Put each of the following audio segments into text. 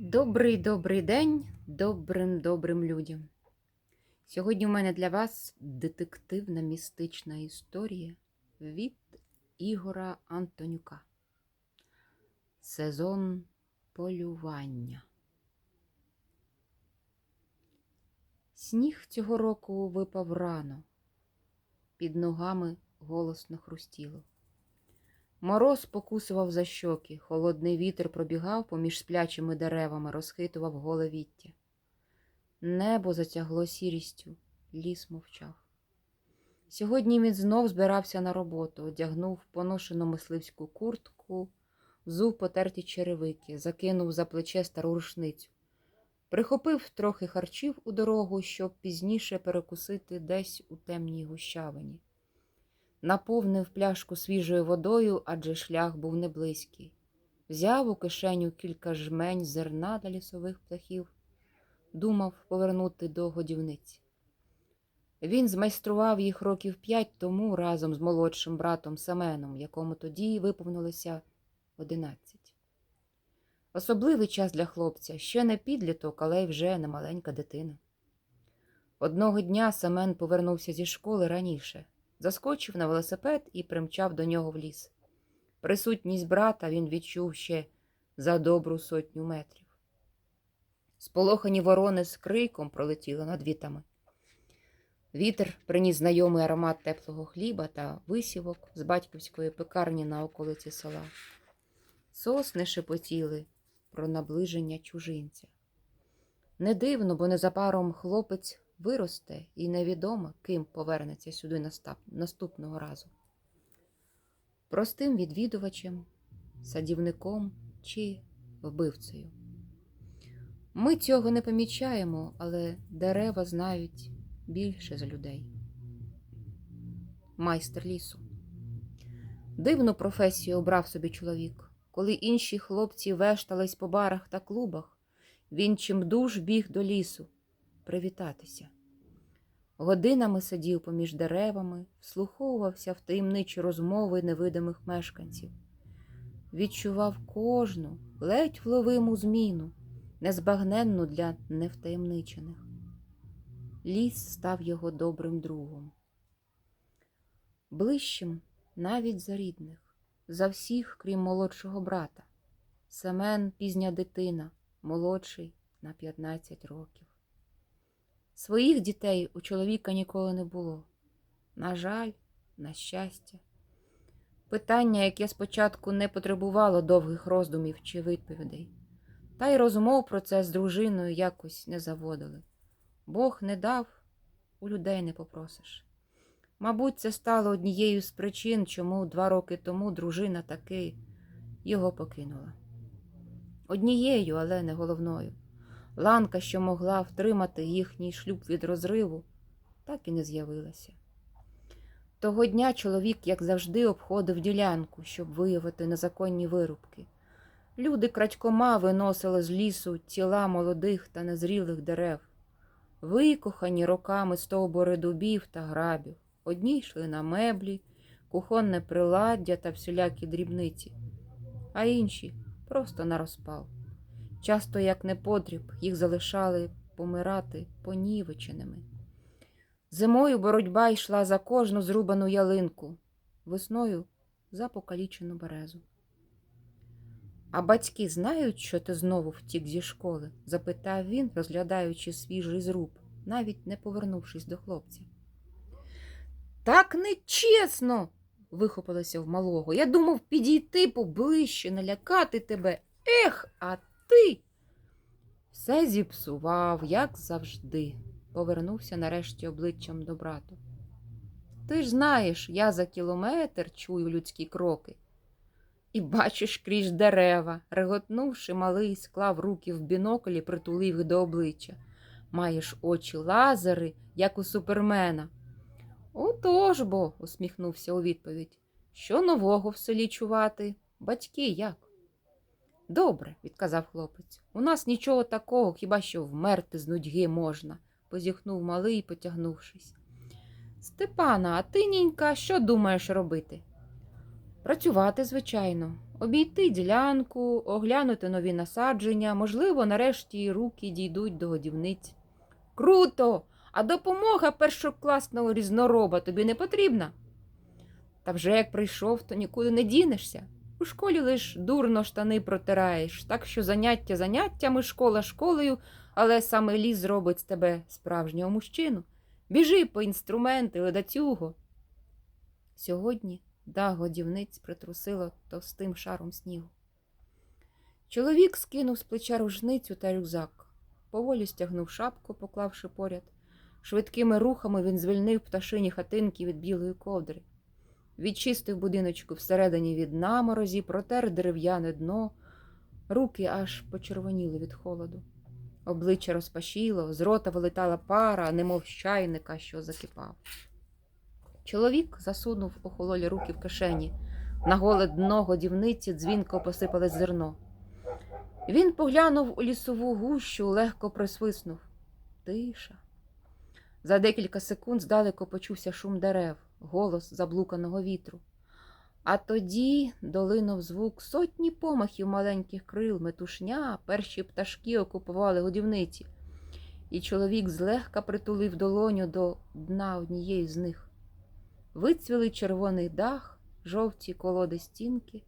Добрий добрий день добрим добрим людям. Сьогодні у мене для вас детективна містична історія від Ігора Антонюка. Сезон полювання. Сніг цього року випав рано. Під ногами голосно хрустіло. Мороз покусував за щоки, холодний вітер пробігав поміж сплячими деревами, розхитував голе віття. Небо затягло сірістю, ліс мовчав. Сьогодні він знов збирався на роботу, одягнув поношену мисливську куртку, взув потерті черевики, закинув за плече стару рушницю. Прихопив трохи харчів у дорогу, щоб пізніше перекусити десь у темній гущавині. Наповнив пляшку свіжою водою, адже шлях був неблизький. Взяв у кишеню кілька жмень зерна для лісових птахів, думав повернути до годівниці. Він змайстрував їх років п'ять тому разом з молодшим братом Семеном, якому тоді виповнилося одинадцять. Особливий час для хлопця ще не підліток, але й вже не маленька дитина. Одного дня Семен повернувся зі школи раніше заскочив на велосипед і примчав до нього в ліс. Присутність брата він відчув ще за добру сотню метрів. Сполохані ворони з криком пролетіли над вітами. Вітер приніс знайомий аромат теплого хліба та висівок з батьківської пекарні на околиці села. Сосни шепотіли про наближення чужинця. Не дивно, бо незабаром хлопець виросте і невідомо, ким повернеться сюди наступного разу. Простим відвідувачем, садівником чи вбивцею. Ми цього не помічаємо, але дерева знають більше за людей. Майстер лісу. Дивну професію обрав собі чоловік. Коли інші хлопці вештались по барах та клубах, він чимдуж біг до лісу привітатися. Годинами сидів поміж деревами, вслуховувався в таємничі розмови невидимих мешканців, відчував кожну ледь вловиму зміну, незбагненну для невтаємничених. Ліс став його добрим другом. Ближчим навіть за рідних, за всіх, крім молодшого брата. Семен пізня дитина, молодший на 15 років. Своїх дітей у чоловіка ніколи не було. На жаль, на щастя. Питання, яке спочатку не потребувало довгих роздумів чи відповідей, та й розмов про це з дружиною якось не заводили. Бог не дав, у людей не попросиш. Мабуть, це стало однією з причин, чому два роки тому дружина таки його покинула. Однією, але не головною. Ланка, що могла втримати їхній шлюб від розриву, так і не з'явилася. Того дня чоловік, як завжди, обходив ділянку, щоб виявити незаконні вирубки. Люди крадькома виносили з лісу тіла молодих та незрілих дерев, викохані роками стовбури дубів та грабів. Одні йшли на меблі, кухонне приладдя та всілякі дрібниці, а інші просто на розпал. Часто, як непотріб, їх залишали помирати понівеченими. Зимою боротьба йшла за кожну зрубану ялинку, весною за покалічену березу. А батьки знають, що ти знову втік зі школи? запитав він, розглядаючи свіжий зруб, навіть не повернувшись до хлопця. Так нечесно. вихопилося в малого. Я думав підійти поближче, налякати тебе. Ех, а ти. Все зіпсував, як завжди, повернувся нарешті обличчям до брату. Ти ж знаєш, я за кілометр чую людські кроки. І бачиш крізь дерева, реготнувши, малий, склав руки в бінокль і притулив до обличчя. Маєш очі лазери, як у супермена. Отож бо, усміхнувся у відповідь. Що нового в селі чувати? Батьки як? Добре, відказав хлопець. У нас нічого такого, хіба що вмерти з нудьги можна, позіхнув малий, потягнувшись. Степана, а ти, нінька, що думаєш робити? Працювати, звичайно. Обійти ділянку, оглянути нові насадження, можливо, нарешті руки дійдуть до годівниць. Круто! А допомога першокласного різнороба тобі не потрібна? Та вже як прийшов, то нікуди не дінешся. У школі лиш дурно штани протираєш, так що заняття заняттями, школа школою, але саме ліс зробить з тебе справжнього мужчину. Біжи по інструменти, ледацюго. Сьогодні да годівниць притрусило товстим шаром снігу. Чоловік скинув з плеча рушницю та рюкзак, поволі стягнув шапку, поклавши поряд. Швидкими рухами він звільнив пташині хатинки від білої ковдри. Відчистив будиночку всередині від наморозі, протер дерев'яне дно, руки аж почервоніли від холоду. Обличчя розпашіло, з рота вилетала пара, немов чайника, що закипав. Чоловік засунув охололі руки в кишені. На голе дно годівниці дзвінко посипалось зерно. Він поглянув у лісову гущу, легко присвиснув. Тиша. За декілька секунд здалеку почувся шум дерев, голос заблуканого вітру. А тоді долинув звук сотні помахів маленьких крил, метушня, перші пташки окупували годівниці, і чоловік злегка притулив долоню до дна однієї з них. Вицвіли червоний дах, жовті колоди стінки.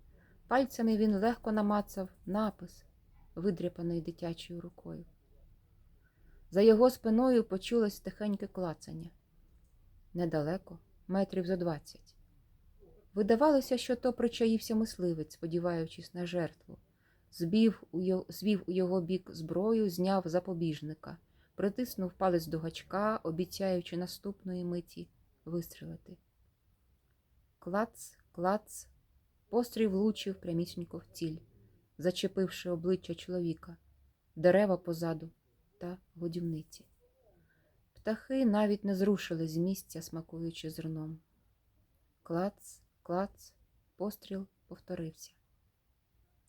Пальцями він легко намацав напис, видряпаний дитячою рукою. За його спиною почулось тихеньке клацання. Недалеко, метрів за двадцять. Видавалося, що то причаївся мисливець, сподіваючись на жертву. Збів у його, звів у його бік зброю, зняв запобіжника, притиснув палець до гачка, обіцяючи наступної миті вистрелити. Клац, клац, постріл влучив прямісінько в ціль, зачепивши обличчя чоловіка, дерева позаду та годівниці. Птахи навіть не зрушили з місця, смакуючи зерном. Клац, клац, постріл повторився.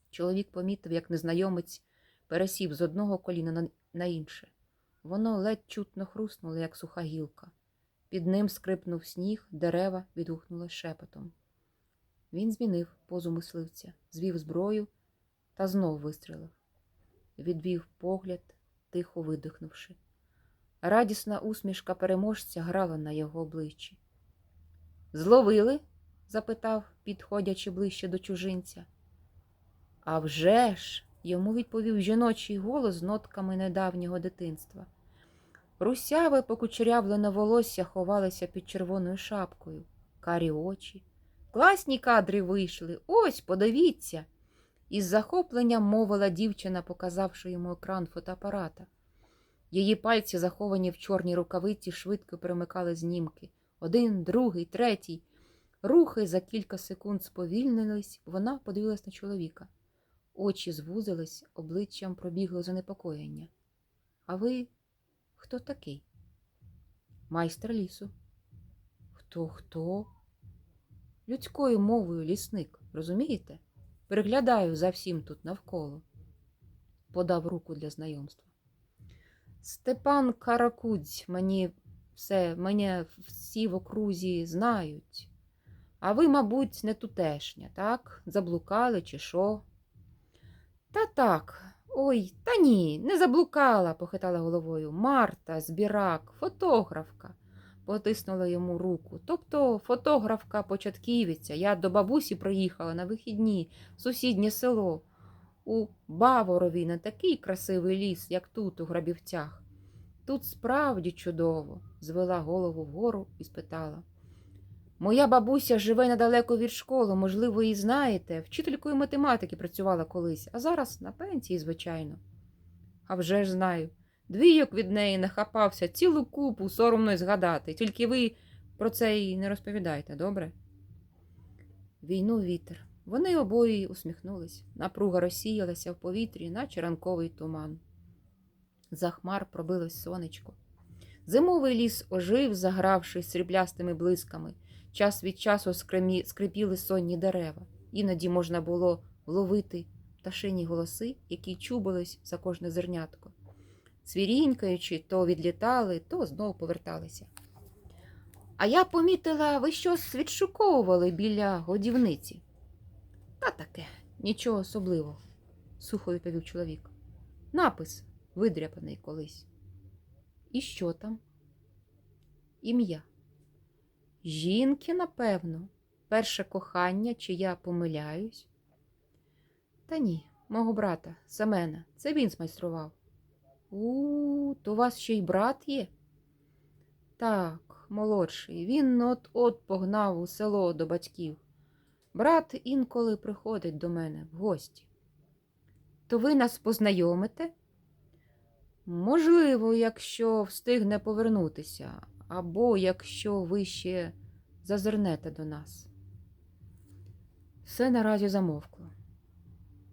Чоловік помітив, як незнайомець пересів з одного коліна на, інше. Воно ледь чутно хруснуло, як суха гілка. Під ним скрипнув сніг, дерева відгукнули шепотом. Він змінив позу мисливця, звів зброю та знов вистрілив. Відвів погляд, тихо видихнувши. Радісна усмішка переможця грала на його обличчі. Зловили? запитав, підходячи ближче до чужинця. «А вже ж!» – йому відповів жіночий голос з нотками недавнього дитинства. Русяве покучерявлене волосся ховалося під червоною шапкою, карі очі. Класні кадри вийшли. Ось, подивіться. Із захопленням мовила дівчина, показавши йому екран фотоапарата. Її пальці, заховані в чорній рукавиці, швидко перемикали знімки. Один, другий, третій. Рухи за кілька секунд сповільнились, вона подивилась на чоловіка. Очі звузились, обличчям пробігло занепокоєння. А ви хто такий? Майстер лісу. Хто хто? Людською мовою лісник, розумієте? Переглядаю за всім тут навколо. Подав руку для знайомства. Степан Каракудзь, мені все, мене всі в окрузі знають. А ви, мабуть, не тутешня, так? Заблукали чи що? Та так. Ой, та ні, не заблукала, похитала головою. Марта, збірак, фотографка. Потиснула йому руку. Тобто фотографка початківиця. Я до бабусі приїхала на вихідні в сусіднє село. У Баворові не такий красивий ліс, як тут, у грабівцях. Тут справді чудово, звела голову вгору і спитала. Моя бабуся живе недалеко від школи, можливо, її знаєте. Вчителькою математики працювала колись, а зараз на пенсії, звичайно. А вже ж знаю. Двійок від неї нахапався, цілу купу соромно й згадати. Тільки ви про це й не розповідайте, добре? Війну вітер. Вони обоє усміхнулись. Напруга розсіялася в повітрі, наче ранковий туман. За хмар пробилось сонечко. Зимовий ліс ожив, загравшись сріблястими блисками. Час від часу скрипіли сонні дерева. Іноді можна було вловити пташині голоси, які чубились за кожне зернятко. Цвірінькаючи, то відлітали, то знов поверталися. А я помітила, ви щось відшуковували біля годівниці. Та таке, Нічого особливого, сухо відповів чоловік. Напис видряпаний колись. І що там? Ім'я. Жінки, напевно, перше кохання, чи я помиляюсь? Та ні, мого брата, Семена, це він змайстрував. У, то у вас ще й брат є? Так, молодший. Він от-от погнав у село до батьків. Брат інколи приходить до мене в гості. То ви нас познайомите? Можливо, якщо встигне повернутися, або якщо ви ще зазирнете до нас. Все наразі замовкло.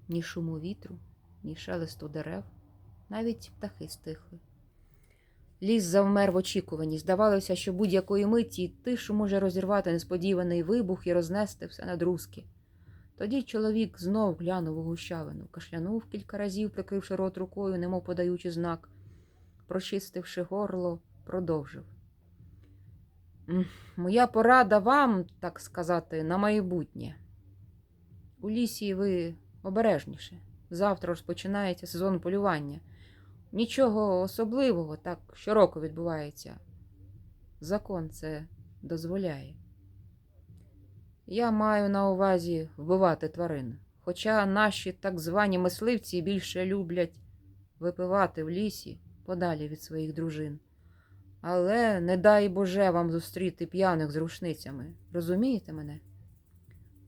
Ні шуму вітру, ні шелесту дерев, навіть птахи стихли. Ліс завмер в очікуванні. Здавалося, що будь-якої миті тишу може розірвати несподіваний вибух і рознести все на друзки. Тоді чоловік знов глянув у гущавину, кашлянув кілька разів, прикривши рот рукою, немов подаючи знак, прочистивши горло, продовжив. Моя порада вам, так сказати, на майбутнє. У лісі ви обережніше. Завтра розпочинається сезон полювання. Нічого особливого так щороку відбувається. Закон це дозволяє. Я маю на увазі вбивати тварин. Хоча наші так звані мисливці більше люблять випивати в лісі подалі від своїх дружин. Але не дай Боже вам зустріти п'яних з рушницями. Розумієте мене?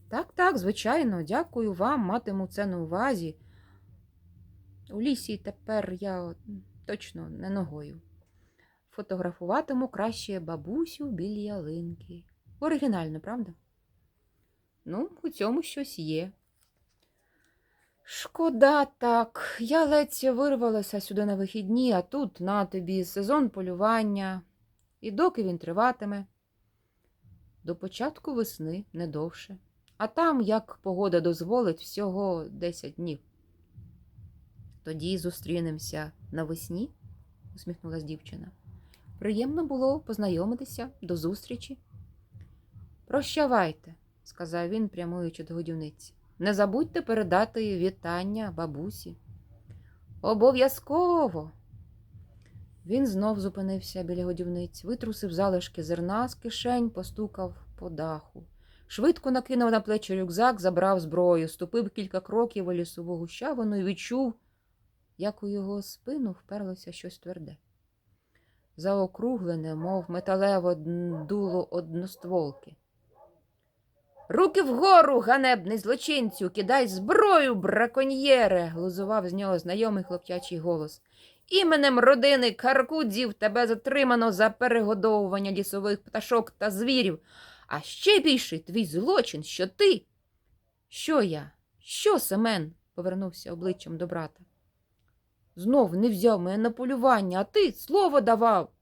Так, так, звичайно, дякую вам, матиму це на увазі. У лісі тепер я точно не ногою. Фотографуватиму краще бабусю біля ялинки. Оригінально, правда? Ну, у цьому щось є. Шкода так. Я ледь вирвалася сюди на вихідні, а тут на тобі сезон полювання. І доки він триватиме? До початку весни не довше. А там, як погода дозволить, всього 10 днів. Тоді зустрінемося навесні, усміхнулась дівчина. Приємно було познайомитися до зустрічі. Прощавайте, сказав він, прямуючи до годівниці. Не забудьте передати вітання бабусі. Обов'язково. Він знов зупинився біля годівниць, витрусив залишки зерна з кишень, постукав по даху. Швидко накинув на плечі рюкзак, забрав зброю, ступив кілька кроків у лісову гущавину і відчув, як у його спину вперлося щось тверде. Заокруглене, мов металево дуло одностволки. Руки вгору, ганебний злочинцю, кидай зброю, браконьєре, глузував з нього знайомий хлопчачий голос. Іменем родини Каркудзів тебе затримано за перегодовування лісових пташок та звірів. А ще більший твій злочин, що ти. Що я? Що, Семен? повернувся обличчям до брата. Знов не взяв мене на полювання, а ти слово давав.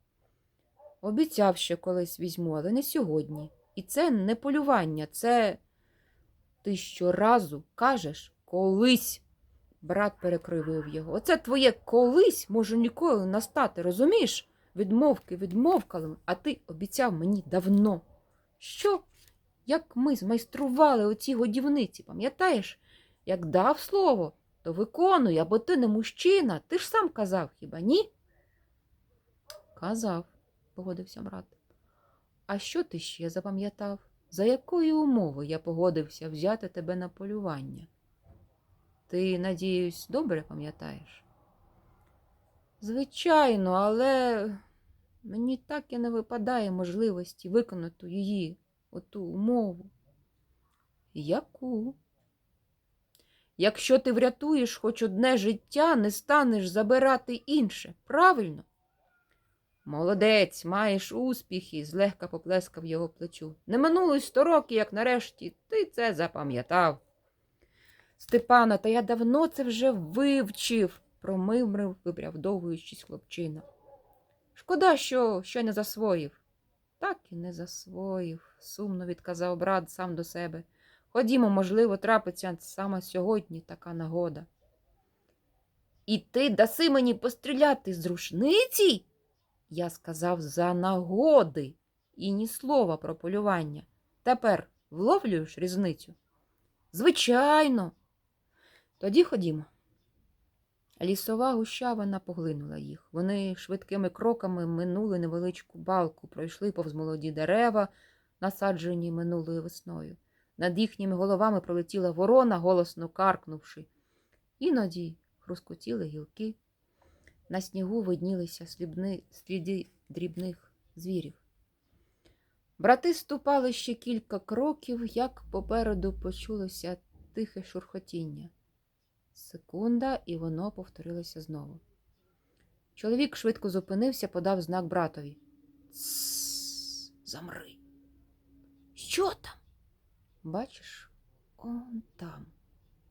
Обіцяв, що колись візьму, але не сьогодні. І це не полювання, це ти щоразу кажеш колись. Брат перекривив його. Оце твоє колись може ніколи настати, розумієш? Відмовки відмовками, а ти обіцяв мені давно. Що? Як ми змайстрували оці годівниці, пам'ятаєш? Як дав слово, то виконуй, або ти не мужчина. Ти ж сам казав, хіба ні? Казав, погодився брат. А що ти ще запам'ятав? За якої умови я погодився взяти тебе на полювання? Ти, надіюсь, добре пам'ятаєш? Звичайно, але мені так і не випадає можливості виконати її, оту умову. Яку? Якщо ти врятуєш хоч одне життя, не станеш забирати інше, правильно? Молодець, маєш успіхи, злегка поплескав його плечу. Не минуло й сто років, як нарешті ти це запам'ятав. Степана, та я давно це вже вивчив, промимрив, виправдовуючись хлопчина. Шкода, що ще не засвоїв. Так і не засвоїв, сумно відказав брат сам до себе. Ходімо, можливо, трапиться саме сьогодні така нагода. І ти даси мені постріляти з рушниці? Я сказав за нагоди і ні слова про полювання. Тепер вловлюєш різницю? Звичайно, Тоді ходімо. Лісова гущавина поглинула їх. Вони швидкими кроками минули невеличку балку, пройшли повз молоді дерева, насаджені минулою весною. Над їхніми головами пролетіла ворона, голосно каркнувши. Іноді хрускотіли гілки. На снігу виднілися слідни, сліди дрібних звірів. Брати ступали ще кілька кроків, як попереду почулося тихе шурхотіння. Секунда, і воно повторилося знову. Чоловік швидко зупинився, подав знак братові. Замри. Що там? Бачиш, он там.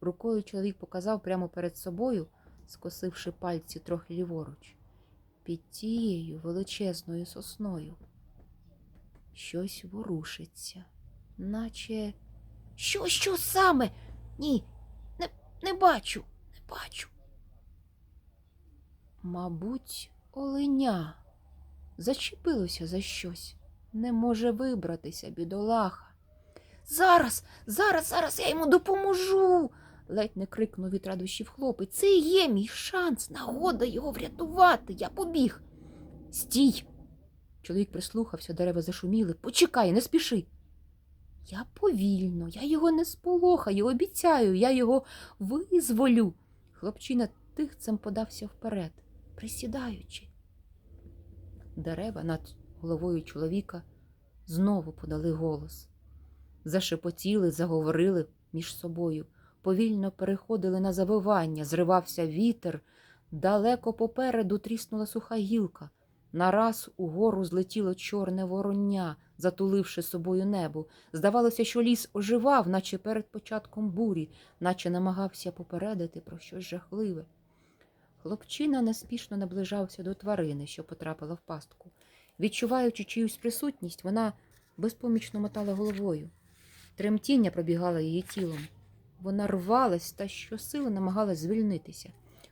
Рукою чоловік показав прямо перед собою, скосивши пальці трохи ліворуч, під тією величезною сосною. Щось ворушиться, наче. Що, що саме? Ні, не, не бачу, не бачу. Мабуть, оленя зачепилося за щось, не може вибратися, бідолаха. Зараз, зараз, зараз я йому допоможу. ледь не крикнув від радощів хлопець. Це є мій шанс, нагода його врятувати. Я побіг. Стій. Чоловік прислухався, дерева зашуміли. Почекай, не спіши. Я повільно, я його не сполохаю, обіцяю, я його визволю. Хлопчина тихцем подався вперед, присідаючи. Дерева над головою чоловіка знову подали голос. Зашепотіли, заговорили між собою, повільно переходили на завивання, зривався вітер, далеко попереду тріснула суха гілка. Нараз угору злетіло чорне вороння, затуливши собою небо. Здавалося, що ліс оживав, наче перед початком бурі, наче намагався попередити про щось жахливе. Хлопчина неспішно наближався до тварини, що потрапила в пастку. Відчуваючи чиюсь присутність, вона безпомічно мотала головою. Тремтіння пробігало її тілом. Вона рвалась та щосили намагалась звільнитися,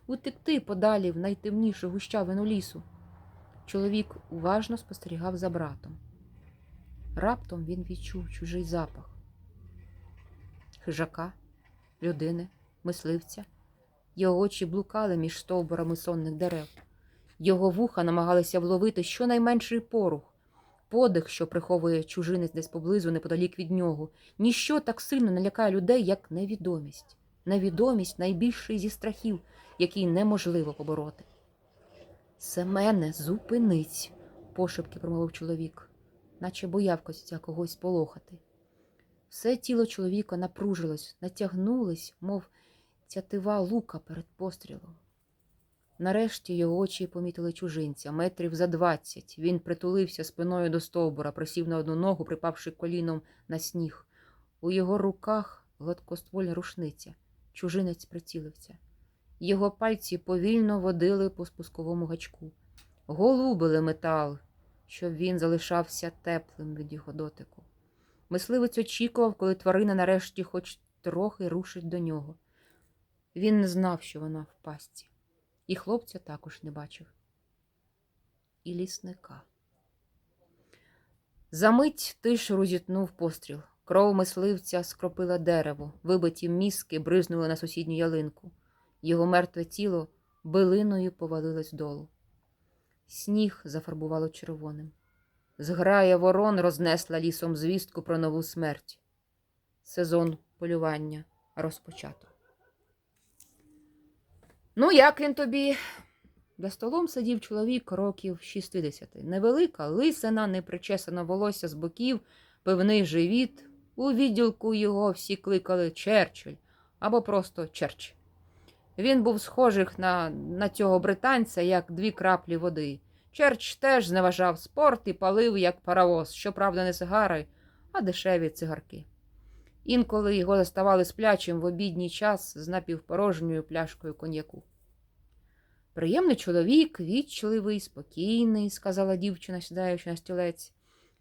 утекти подалі в найтемнішу гущавину лісу. Чоловік уважно спостерігав за братом. Раптом він відчув чужий запах хижака, людини, мисливця. Його очі блукали між стовбурами сонних дерев. Його вуха намагалися вловити щонайменший порух, подих, що приховує чужинець десь поблизу неподалік від нього. Ніщо так сильно не лякає людей, як невідомість. Невідомість найбільший зі страхів, який неможливо побороти. Семене, зупинись, пошепки промовив чоловік, наче боявся когось полохати. Все тіло чоловіка напружилось, натягнулось, мов тятива лука перед пострілом. Нарешті його очі помітили чужинця, метрів за двадцять. Він притулився спиною до стовбура, присів на одну ногу, припавши коліном на сніг. У його руках гладкоствольна рушниця. Чужинець прицілився. Його пальці повільно водили по спусковому гачку, голубили метал, щоб він залишався теплим від його дотику. Мисливець очікував, коли тварина нарешті хоч трохи рушить до нього. Він не знав, що вона в пастці, і хлопця також не бачив. І лісника. Замить тиш розітнув постріл. Кров мисливця скропила дерево, вибиті мізки бризнули на сусідню ялинку. Його мертве тіло билиною повалилось долу. Сніг зафарбувало червоним. Зграя ворон рознесла лісом звістку про нову смерть. Сезон полювання розпочато. Ну, як він тобі? За столом сидів чоловік років 60. Невелика, лисина, непричесана волосся з боків, певний живіт. У відділку його всі кликали Черчилль або просто Черч. Він був схожий на, на цього британця, як дві краплі води. Черч теж зневажав спорт і палив, як паровоз, щоправда, не сигари, а дешеві цигарки. Інколи його заставали сплячим в обідній час з напівпорожньою пляшкою коньяку. Приємний чоловік, вічливий, спокійний, сказала дівчина, сідаючи на стілець.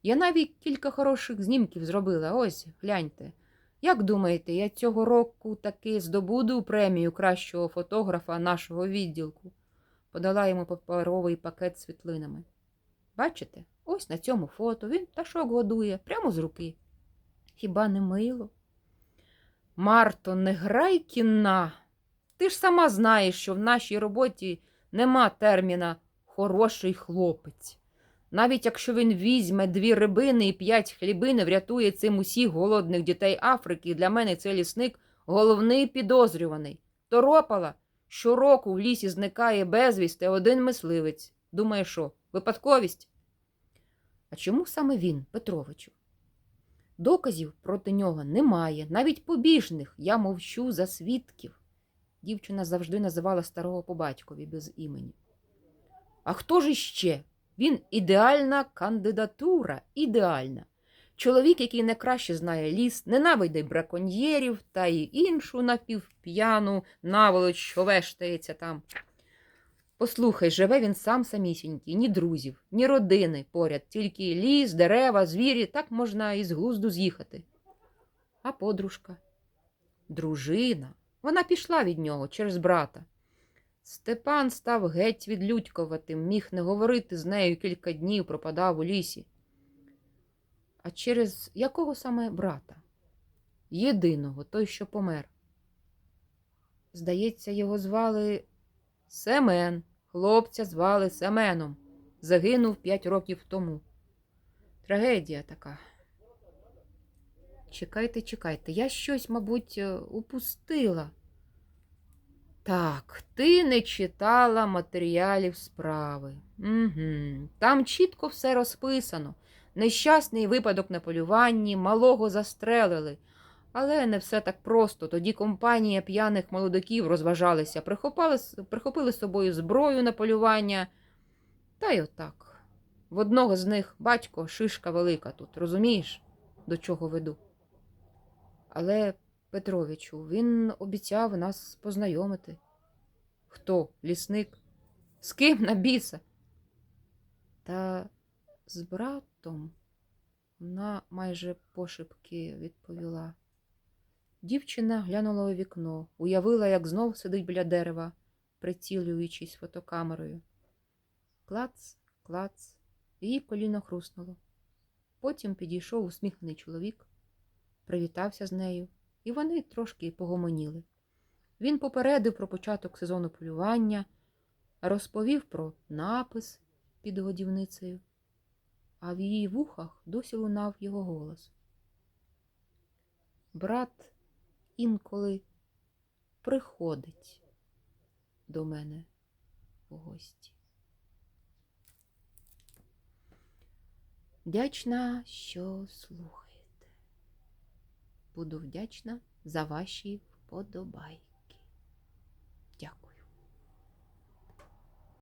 Я навіть кілька хороших знімків зробила. Ось, гляньте. Як думаєте, я цього року таки здобуду премію кращого фотографа нашого відділку? Подала йому паперовий пакет світлинами. Бачите, ось на цьому фото він пташок годує прямо з руки. Хіба не мило? Марто, не грай кінна, Ти ж сама знаєш, що в нашій роботі нема терміна хороший хлопець. Навіть якщо він візьме дві рибини і п'ять хлібин врятує цим усіх голодних дітей Африки, для мене цей лісник головний підозрюваний. Торопала, щороку в лісі зникає безвісти один мисливець. Думає, що, випадковість? А чому саме він, Петровичу? Доказів проти нього немає, навіть побіжних. Я мовчу за свідків. Дівчина завжди називала старого по батькові без імені. А хто ж іще? Він ідеальна кандидатура, ідеальна. Чоловік, який не краще знає ліс, ненавидить браконьєрів та й іншу напівп'яну наволоч, що вештається там. Послухай, живе він сам самісінький, ні друзів, ні родини поряд, тільки ліс, дерева, звірі, так можна із глузду з'їхати. А подружка, дружина, вона пішла від нього через брата. Степан став геть відлюдькуватим, міг не говорити з нею кілька днів, пропадав у лісі. А через якого саме брата? Єдиного, той, що помер. Здається, його звали Семен. Хлопця звали Семеном. Загинув п'ять років тому. Трагедія така. Чекайте, чекайте, я щось, мабуть, е, упустила. Так, ти не читала матеріалів справи. Угу. Там чітко все розписано. Нещасний випадок на полюванні, малого застрелили. Але не все так просто. Тоді компанія п'яних молодиків розважалися, прихопили, с- прихопили з собою зброю на полювання. Та й отак. В одного з них батько шишка велика тут, розумієш, до чого веду. Але, Петровичу, він обіцяв нас познайомити. Хто? Лісник? З ким на біса? Та з братом вона майже пошепки відповіла. Дівчина глянула у вікно, уявила, як знов сидить біля дерева, прицілюючись фотокамерою. Клац, клац, її коліно хруснуло. Потім підійшов усміхнений чоловік, привітався з нею, і вони трошки погомоніли. Він попередив про початок сезону полювання, розповів про напис під годівницею, а в її вухах досі лунав його голос. Брат інколи приходить до мене в гості. Вдячна, що слухаєте. Буду вдячна за ваші вподобайки.